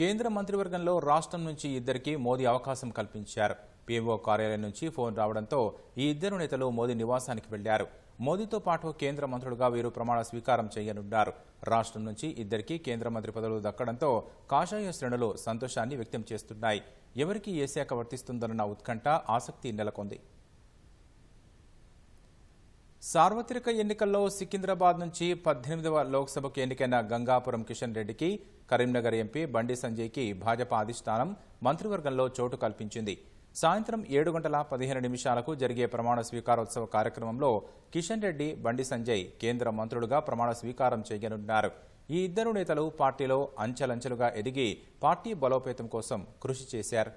కేంద్ర మంత్రివర్గంలో రాష్ట్రం నుంచి ఇద్దరికి మోదీ అవకాశం కల్పించారు. పిఎంఓ కార్యాలయం నుంచి ఫోన్ రావడంతో ఈ ఇద్దరు నేతలు మోదీ నివాసానికి వెళ్ళారు. మోదీతో పాటు కేంద్ర మంత్రులుగా వీరు ప్రమాణ స్వీకారం చేయనున్నారు. రాష్ట్రం నుంచి ఇద్దరికి కేంద్ర మంత్రి పదవులు దక్కడంతో కాషాయ శ్రేణులు సంతోషాన్ని వ్యక్తం చేస్తున్నాయి. ఎవరికి ఏ శాఖ వర్తిస్తుందన్న ఉత్కంఠ ఆసక్తి నెలకొంది. సార్వత్రిక ఎన్నికల్లో సికింద్రాబాద్ నుంచి పద్దెనిమిదవ లోక్సభకు ఎన్నికైన గంగాపురం కిషన్ రెడ్డికి కరీంనగర్ ఎంపీ బండి సంజయ్కి భాజపా అధిష్టానం మంత్రివర్గంలో చోటు కల్పించింది. సాయంత్రం ఏడు గంటల పదిహేను నిమిషాలకు జరిగే ప్రమాణ స్వీకారోత్సవ కార్యక్రమంలో కిషన్ రెడ్డి బండి సంజయ్ కేంద్ర మంత్రులుగా ప్రమాణ స్వీకారం చేయనున్నారు. ఈ ఇద్దరు నేతలు పార్టీలో అంచెలంచెలుగా ఎదిగి పార్టీ బలోపేతం కోసం కృషి చేశారు.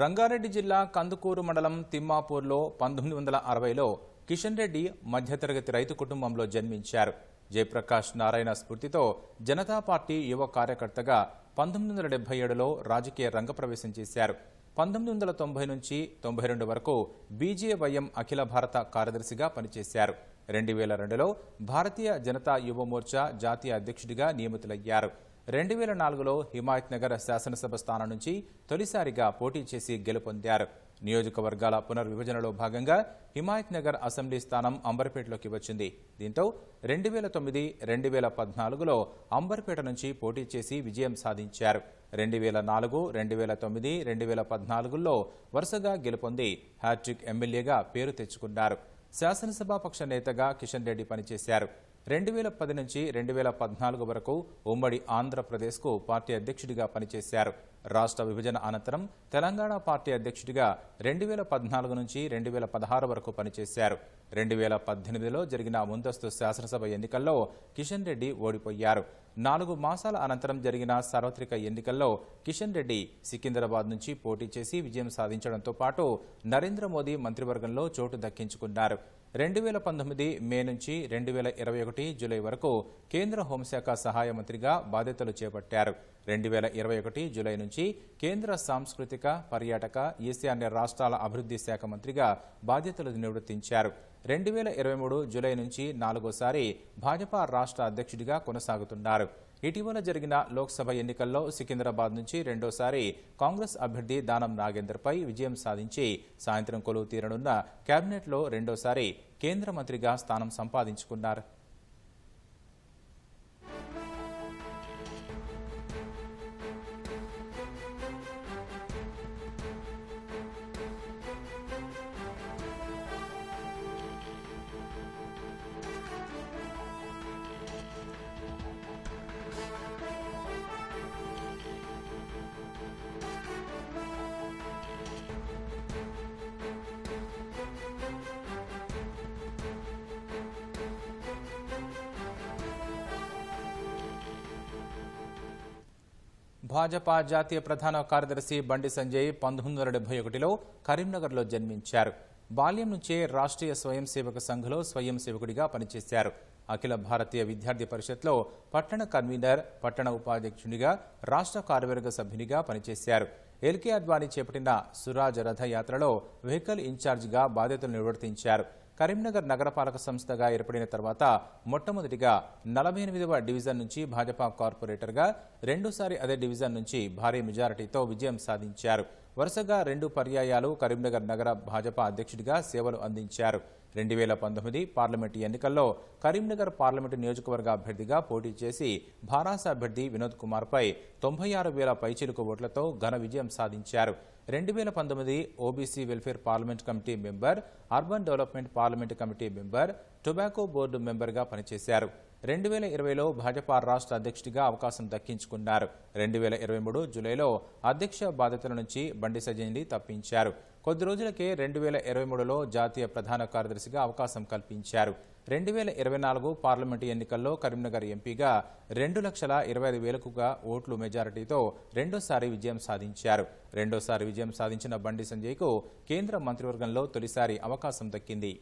రంగారెడ్డి జిల్లా కందుకూరు మండలం తిమ్మాపూర్లో పంతొమ్మిది వందల అరవైలో కిషన్ రెడ్డి మధ్యతరగతి రైతు కుటుంబంలో జన్మించారు. జయప్రకాష్ నారాయణ స్ఫూర్తితో జనతా పార్టీ యువ కార్యకర్తగా పంతొమ్మిది వందల డెబ్బై ఏడులో రాజకీయ రంగప్రవేశం చేశారు. పంతొమ్మిది వందల తొంభై నుంచి తొంభై రెండు వరకు బీజేవైఎం అఖిల భారత కార్యదర్శిగా పనిచేశారు. రెండు వేల రెండులో భారతీయ జనతా యువ మోర్చా జాతీయ అధ్యక్షుడిగా నియమితులయ్యారు. రెండు వేల నాలుగులో హిమాయత్ నగర్ శాసనసభ స్థానం నుంచి తొలిసారిగా పోటీ చేసి గెలుపొందారు. నియోజకవర్గాల పునర్విభజనలో భాగంగా హిమాయత్ నగర్ అసెంబ్లీ స్థానం అంబర్పేటలోకి వచ్చింది. దీంతో రెండు వేల తొమ్మిది రెండు వేల పద్నాలుగులో అంబర్పేట నుంచి పోటీ చేసి విజయం సాధించారు. రెండు వేల నాలుగు రెండు వేల తొమ్మిది రెండు వేల పద్నాలుగులో వరుసగా గెలుపొంది హ్యాట్రిక్ ఎమ్మెల్యేగా పేరు తెచ్చుకున్నారు. శాసనసభాపక్ష నేతగా కిషన్ రెడ్డి పనిచేశారు. రెండు వేల పది నుంచి రెండు వేల పద్నాలుగు వరకు ఉమ్మడి ఆంధ్రప్రదేశ్కు పార్టీ అధ్యక్షుడిగా పనిచేశారు. రాష్ట్ర విభజన అనంతరం తెలంగాణ పార్టీ అధ్యక్షుడిగా రెండు వేల పద్నాలుగు నుంచి రెండు వేల పదహారు వరకు పనిచేశారు. రెండు వేల పద్దెనిమిదిలో జరిగిన ముందస్తు శాసనసభ ఎన్నికల్లో కిషన్ రెడ్డి ఓడిపోయారు. నాలుగు మాసాల అనంతరం జరిగిన సార్వత్రిక ఎన్నికల్లో కిషన్ రెడ్డి సికింద్రాబాద్ నుంచి పోటీ చేసి విజయం సాధించడంతో పాటు నరేంద్ర మోదీ మంత్రివర్గంలో చోటు దక్కించుకున్నారు. రెండు వేల పంతొమ్మిది మే నుంచి రెండు వేల ఇరవై ఒకటి జూలై వరకు కేంద్ర హోంశాఖ సహాయ మంత్రిగా బాధ్యతలు చేపట్టారు. రెండు వేల ఇరవై ఒకటి జూలై నుంచి కేంద్ర సాంస్కృతిక పర్యాటక ఈశాన్య రాష్ట్రాల అభివృద్ధి శాఖ మంత్రిగా బాధ్యతలు నివృత్తించారు. రెండు వేల ఇరవై మూడు జూలై నుంచి నాలుగోసారి భాజపా రాష్ట్ర అధ్యక్షుడిగా కొనసాగుతున్నారు. ఇటీవల జరిగిన లోక్సభ ఎన్నికల్లో సికింద్రాబాద్ నుంచి రెండోసారి కాంగ్రెస్ అభ్యర్థి దానం నాగేందర్పై విజయం సాధించి సాయంత్రం కొలువు తీరనున్న కేబినెట్లో రెండోసారి కేంద్ర మంత్రిగా స్థానం సంపాదించుకున్నారు. భాజపా జాతీయ ప్రధాన కార్యదర్శి బండి సంజయ్ పంతొమ్మిది వందల డెబ్బై ఒకటిలో కరీంనగర్లో జన్మించారు. బాల్యం నుంచే రాష్ట్రీయ స్వయం సేవక సంఘలో స్వయం సేవకుడిగా పనిచేశారు. అఖిల భారతీయ విద్యార్థి పరిషత్లో పట్టణ కన్వీనర్ పట్టణ ఉపాధ్యక్షునిగా రాష్ట్ర కార్యవర్గ సభ్యునిగా పనిచేశారు. ఎల్కే అద్వానీ చేపట్టిన సురాజ్ రథయాత్రలో వెహికల్ ఇన్ఛార్జిగా బాధ్యతలు నిర్వర్తించారు. కరీంనగర్ నగరపాలక సంస్థగా ఏర్పడిన తర్వాత మొట్టమొదటిగా నలభై ఎనిమిదవ డివిజన్ నుంచి భాజపా కార్పొరేటర్గా రెండోసారి అదే డివిజన్ నుంచి భారీ మెజారిటీతో విజయం సాధించారు. వరుసగా రెండు పర్యాయాలు కరీంనగర్ నగర భాజపా అధ్యక్షుడిగా సేవలు అందించారు. రెండు వేల పంతొమ్మిది పార్లమెంటు ఎన్నికల్లో కరీంనగర్ పార్లమెంటు నియోజకవర్గ అభ్యర్థిగా పోటీ చేసి భారాస అభ్యర్థి వినోద్ కుమార్పై తొంభై ఆరు వేల పైచిలుకు ఓట్లతో ఘన విజయం సాధించారు. రెండు వేల పంతొమ్మిది OBC welfare parliament committee member urban development parliament committee member tobacco board మెంబర్గా పనిచేశారు. రెండు వేల ఇరవైలో భాజపా రాష్ట్ర అధ్యక్షుడిగా అవకాశం దక్కించుకున్నారు. రెండు వేల ఇరవై మూడు జూలైలో అధ్యక్ష బాధ్యతల నుంచి బండి సజయ్ని తప్పించారు. కొద్ది రోజులకే రెండు వేల ఇరవై మూడులో జాతీయ ప్రధాన కార్యదర్శిగా అవకాశం కల్పించారు. రెండు వేల ఇరవై నాలుగు పార్లమెంటు ఎన్నికల్లో కరీంనగర్ ఎంపీగా రెండు లక్షల ఇరవై ఐదు వేలకుగా ఓట్లు మెజారిటీతో రెండోసారి విజయం సాధించారు. రెండోసారి విజయం సాధించిన బండి సంజయ్కు కేంద్ర మంత్రివర్గంలో తొలిసారి అవకాశం దక్కింది.